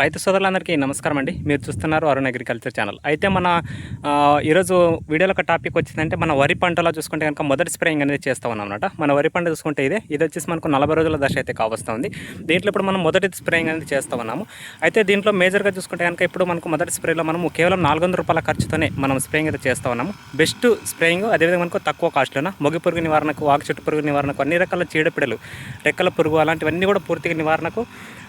రైతు సోదరులందరికీ నమస్కారం అండి. మీరు చూస్తున్నారు అరుణ్ అగ్రికల్చర్ ఛానల్. అయితే మన ఈరోజు వీడియోలో ఒక టాపిక్ వచ్చిందంటే మన వరి పంటలో చూసుకుంటే కనుక మొదటి స్ప్రేయింగ్ అనేది చేస్తా ఉన్నాం అనమాట మన వరి పంట చూసుకుంటే ఇదే ఇది వచ్చేసి మనకు నలభై రోజుల దశ అయితే కావస్తుంది. దీంట్లో ఇప్పుడు మనం మొదటి స్ప్రేయింగ్ అనేది చేస్తూ ఉన్నాము. అయితే దీంట్లో మేజర్గా చూసుకుంటే కనుక ఇప్పుడు మనకు మొదటి స్ప్రేలో మనము కేవలం నాలుగు వందల రూపాయల ఖర్చుతోనే మనం స్ప్రేయింగ్ అయితే చేస్తూ ఉన్నాము. బెస్ట్ స్ప్రేయింగ్ అదేవిధంగా మనకు తక్కువ కాస్ట్లోన? మొగి పురుగు నివారణకు ఆకు చెట్టు పురుగు నివారణకు అన్ని రకాల చీడపిడలు రెక్కల పురుగు అలాంటివన్నీ కూడా పూర్తిగా నివారణకు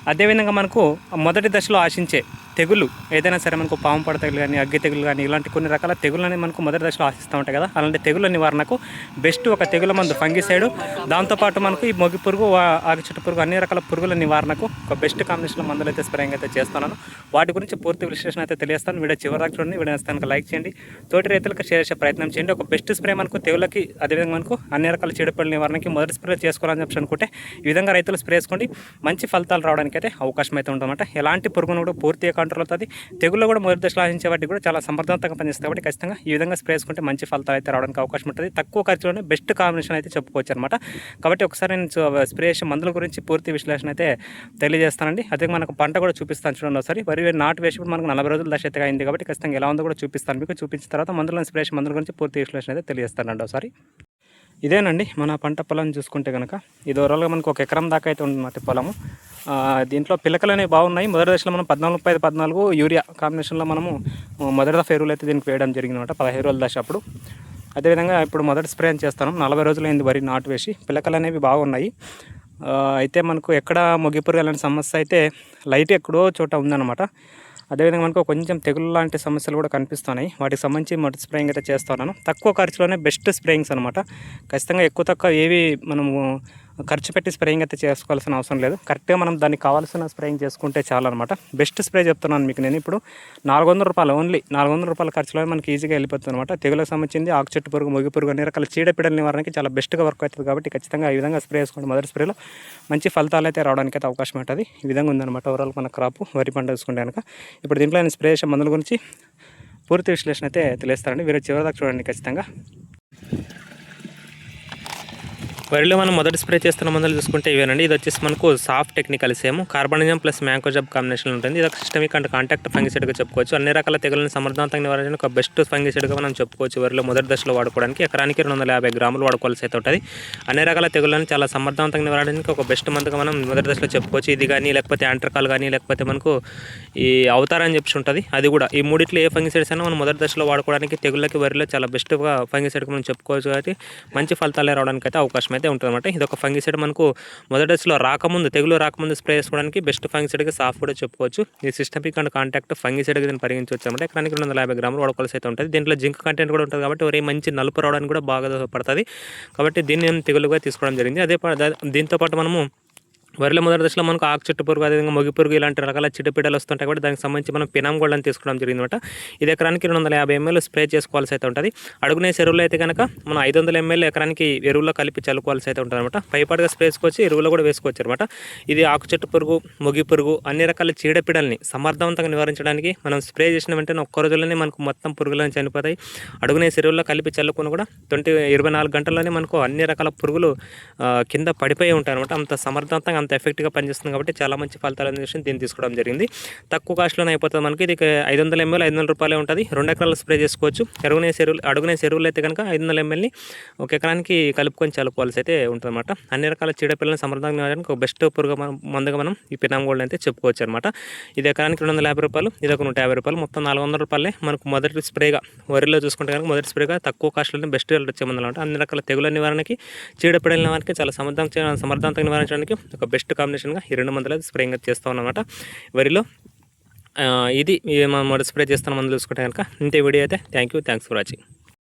అదేవిధంగా మనకు మొదటి దశలో ఆశించే తెగులు ఏదైనా సరే మనకు పాము పడ తెగులు కానీ అగ్గి తెగులు కానీ ఇలాంటి కొన్ని రకాల తెగులని మనకు మొదటి దశలో ఆశిస్తూ ఉంటాయి కదా. అలాంటి తెగుల నివారణకు బెస్ట్ ఒక తెగుల మందు ఫంగిసైడ్. దాంతోపాటు మనకు ఈ మొగి పురుగు వా- పురుగు అన్ని రకాల పురుగుల నివారణకు ఒక బెస్ట్ కాంబినేషన్లో మందులు అయితే స్ప్రేయింగ్ అయితే చేస్తున్నాను. వాటి గురించి పూర్తి విశ్లేషణ అయితే తెలియస్తాను వీడియో చివరి దాకా చూడండి. వీడియో నచ్చితే లైక్ చేయండి. తోటి రైతులకు షేర్ చేసే ప్రయత్నం చేయండి. ఒక బెస్ట్ స్ప్రే మనకు తెగులకి అదేవిధంగా మనకు అన్ని రకాల చీడపల్లి నివారణకి మొదటి స్ప్రే చేసుకోవాలని చెప్పి అనుకుంటే ఈ విధంగా రైతులు స్ప్రే చేసుకోండి. మంచి ఫలితాలు రావడానికి అయితే అవకాశం అయితే ఉంటుందన్నమాట ఎలాంటి పురుగును కూడా పూర్తిగా కంట్రోల్ అవుతుంది. తెగుళ్ళు కూడా మొదటి దశలో ఆశించే వాటికి కూడా చాలా సమర్థవంతంగా పనిచేస్తాయి కాబట్టి ఖచ్చితంగా ఈ విధంగా స్ప్రే చేసుకుంటే మంచి ఫలితాలు అయితే రావడానికి అవకాశం ఉంటుంది. తక్కువ ఖర్చులోనే బెస్ట్ కాంబినేషన్ అయితే చెప్పుకోవచ్చు అనమాట కాబట్టి ఒకసారి నేను స్ప్రే చేసే మందుల గురించి పూర్తి విశ్లేషణ అయితే తెలియజేస్తానండి. అదే మనకు పంట కూడా చూపిస్తాను చూడండి ఒకసారి. వరి నాటు వేసినప్పుడు మనకు నలభై రోజుల దశ అయితే అయింది కాబట్టి ఖచ్చితంగా ఎలా ఉందో కూడా చూపిస్తాను. మీకు చూపించిన తర్వాత మందులను స్ప్రే చేసే మందుల గురించి పూర్తి విశ్లేషణ అయితే తెలియజేస్తానండి ఒకసారి. ఇదేనండి మన పంట పొలం చూసుకుంటే కనుక ఇది ఓవరాల్గా మనకు ఒక ఎకరం దాకా అయితే ఉంది ఈ పొలము. దీంట్లో పిలకలు అనేవి బాగున్నాయి. మొదటి దశలో మనం పద్నాలుగు ముప్పై పద్నాలుగు యూరియా కాంబినేషన్లో మనము మొదటి దఫ ఎరువులు అయితే దీనికి వేయడం జరిగింది అనమాట పదహైదు రోజుల దశ అప్పుడు. అదేవిధంగా ఇప్పుడు మొదటి స్ప్రే చేస్తాను. నలభై రోజులు అయింది వరి నాటు వేసి పిలకలు అనేవి బాగున్నాయి. అయితే మనకు ఎక్కడ మొగిపురు అలాంటి సమస్య అయితే లైట్ ఎక్కడో చోట ఉందన్నమాట. అదేవిధంగా మనకు కొంచెం తెగులు లాంటి సమస్యలు కూడా కనిపిస్తున్నాయి. వాటికి సంబంధించి మొదటి స్ప్రేయింగ్ అయితే చేస్తున్నాను తక్కువ ఖర్చులోనే బెస్ట్ స్ప్రేయింగ్స్ అనమాట ఖచ్చితంగా ఎక్కువ తక్కువ ఏవి మనము ఖర్చు పెట్టి స్ప్రేయింగ్ అయితే చేసుకోవాల్సిన అవసరం లేదు. కరెక్ట్గా మనం దానికి కావాల్సిన స్ప్రేయింగ్ చేసుకుంటే చాలా అనమాట బెస్ట్ స్ప్రే చెప్తున్నాను మీకు నేను ఇప్పుడు. నాలుగు వందల రూపాయలు ఓన్లీ నాలుగు వందల రూపాయల ఖర్చులో మనకి ఈజీగా వెళ్ళిపోతుంది అనమాట తెగులకు సంబంధించింది ఆకు చెట్టు పురుగు మొగి పురుగు అన్ని రకాల చీడపీడల నివారణకి చాలా బెస్ట్గా వర్క్ అవుతుంది కాబట్టి ఖచ్చితంగా ఈ విధంగా స్ప్రే చేసుకోండి మొదటి స్ప్రేలో. మంచి ఫలితాలు అయితే రావడానికి అయితే అవకాశం ఉంటుంది. ఈ విధంగా ఉందన్నమాట ఓవరాల్ మన క్రాప్ వరి పంట చూసుకుంటే కనుక ఇప్పుడు దీంట్లో నేను స్ప్రే చేసే మందుల గురించి పూర్తి విశ్లేషణ అయితే తెలియస్తారండి మీరు చివరిదాకా చూడండి ఖచ్చితంగా. వరిలో మనం మొదటి స్ప్రే చేస్తున్న మందులు చూసుకుంటే ఇవేనండి. ఇది వచ్చేసి మనకు soft technical same carbendazim plus mancozeb combination ఉంటుంది. ఇది ఒక సిస్టమిక్ అండ్ కాంటాక్ట్ ఫంగిసైడ్గా చెప్పుకోవచ్చు. అన్ని రకాల తెగులను సమర్థవంతంగా నివారించడానికి ఒక బెస్ట్ ఫంగిసైడ్గా మనం చెప్పుకోవచ్చు. వరిలో మొదటి దశలో వాడుకోవడానికి ఎకరానికి రెండు వందల యాభై గ్రాములు వాడుకోవాల్సి అయితే ఉంటుంది. అన్ని రకాల తెగులను చాలా సమర్థవంతంగా నివారించడానికి ఒక బెస్ట్ మందుగా మనం మొదటి దశలో చెప్పుకోవచ్చు. ఇది కానీ లేకపోతే యాంట్రకాల్ కానీ లేకపోతే మనకు ఈ అవతారం అని చెప్పి ఉంటుంది. అది కూడా ఈ మూడిట్లో ఏ ఫంగిసైడ్స్ అయినా మనం మొదటి దశలో వాడుకోవడానికి తెగుళ్ళకి వరిలో చాలా బెస్ట్గా ఫంగిసైడ్గా మనం చెప్పుకోవచ్చు కాబట్టి మంచి ఫలితాలు రావడానికి అయితే అవకాశం అయితే అయితే ఉంటుందన్నమాట. ఇది ఒక ఫంగిసైడ్ మనకు మొదటి దశలో రాకముందు తెగులు రాకముందు స్ప్రే చేసుకోవడానికి బెస్ట్ ఫంగిసైడ్గా సాఫ్ కూడా చెప్పుకోవచ్చు. ఈ సిస్టమిక్ అండ్ కాంటాక్ట్ ఫంగిసైడ్గా దీన్ని పరిగణించవచ్చు అనమాట ఎకరానికి రెండు వందల యాభై గ్రాములు వాడుకోవాల్సి అయితే ఉంటుంది. దీంట్లో జింక్ కంటెంట్ కూడా ఉంటుంది కాబట్టి ఒరే మంచి నలుపు రావడానికి కూడా బాగా పడుతుంది కాబట్టి దీన్ని నేను తెగులుగా తీసుకోవడం జరిగింది. అదే దీంతోపాటు దీంతో పాటు మనము వరిలో మొదటి దశలో మనకు ఆకు చెట్టు పురుగు అదేవిధంగా మొగి పురుగు ఇలాంటి రకాల చిట్టుపీడలు వస్తుంటాయి కాబట్టి దానికి సంబంధించి మనం పినాం గోల్డ్ అని తీసుకోవడం జరిగింది అనమాట ఇది ఎకరానికి రెండు వందల యాభై ఎంఎల్ స్ప్రే చేసుకోవాల్సి అయితే ఉంటుంది. అడుగునే ఎరువులు అయితే కనుక మనం ఐదు వందల ఎంఎల్ ఎకరానికి ఎరువుల్లో కలిపి చల్లుకోవాల్సి అయితే ఉంటుంది అనమాట పైపాటుగా స్ప్రే చేసుకోవచ్చు ఎరువులో కూడా వేసుకోవచ్చు అనమాట ఇది ఆకు చెట్టు పురుగు మొగి పురుగు అన్ని రకాల చీడపీడల్ని సమర్థవంతంగా నివారించడానికి మనం స్ప్రే చేసిన వెంటనే ఒక్క రోజుల్లోనే మనకు మొత్తం పురుగులను చనిపోతాయి. అడుగునే ఎరువుల్లో కలిపి చల్లుకుని కూడా ట్వంటీ ఇరవై నాలుగు గంటల్లోనే మనకు అన్ని రకాల పురుగులు కింద పడిపోయి ఉంటాయి అనమాట అంత సమర్థవంతంగా అంత ఎఫెక్ట్గా పనిచేస్తుంది కాబట్టి చాలా మంచి ఫలితాలు అందించి దీన్ని తీసుకోవడం జరిగింది. తక్కువ కాస్ట్లోనే అయిపోతుంది మనకి. ఇది ఐదు వందల ఎంఎల్ ఐదు వందల రూపాయలే ఉంటుంది. రెండు ఎకరాలు స్ప్రే చేసుకోవచ్చు. ఎరుగునే ఎరువులు అడుగునే ఎరువులు అయితే కనుక ఐదు వందల ఎంఎల్ని ఒక ఎకరానికి కలుపుకొని చల్లుకోవాల్సి అయితే ఉంటుందన్నమాట. అన్ని రకాల చీడపిల్లలను సమర్థంగా ఒక బెస్ట్ పురుగు మనం మందుగా మనం ఈ పినామ్ గోల్డ్ అయితే చెప్పుకోవచ్చు అనమాట ఇది ఎకరానికి రెండు వందల యాభై రూపాయలు ఇది ఒక నూట యాభై రూపాయలు. మొత్తం నాలుగు వందల రూపాయలే మనకు మొదటి స్ప్రేగా వరిలో చూసుకుంటే కనుక మొదటి స్ప్రేగా తక్కువ కాస్ట్లోనే బెస్ట్ రిజల్ట్ వచ్చే మందులు అన్ని రకాల తెగుల నివారణకి చీడపిడల నివారణకి చాలా సమర్థంగా సమర్థవంతంగా నివారించడానికి ఒక బెస్ట్ కాంబినేషన్గా ఈ రెండు మందులు స్ప్రేయింగ్ చేస్తాం అనమాట వరిలో ఇది మనం మొదటి స్ప్రే చేస్తున్న మందులు చూసుకుంటే కనుక ఇంతే వీడియో అయితే. Thank you thanks for watching.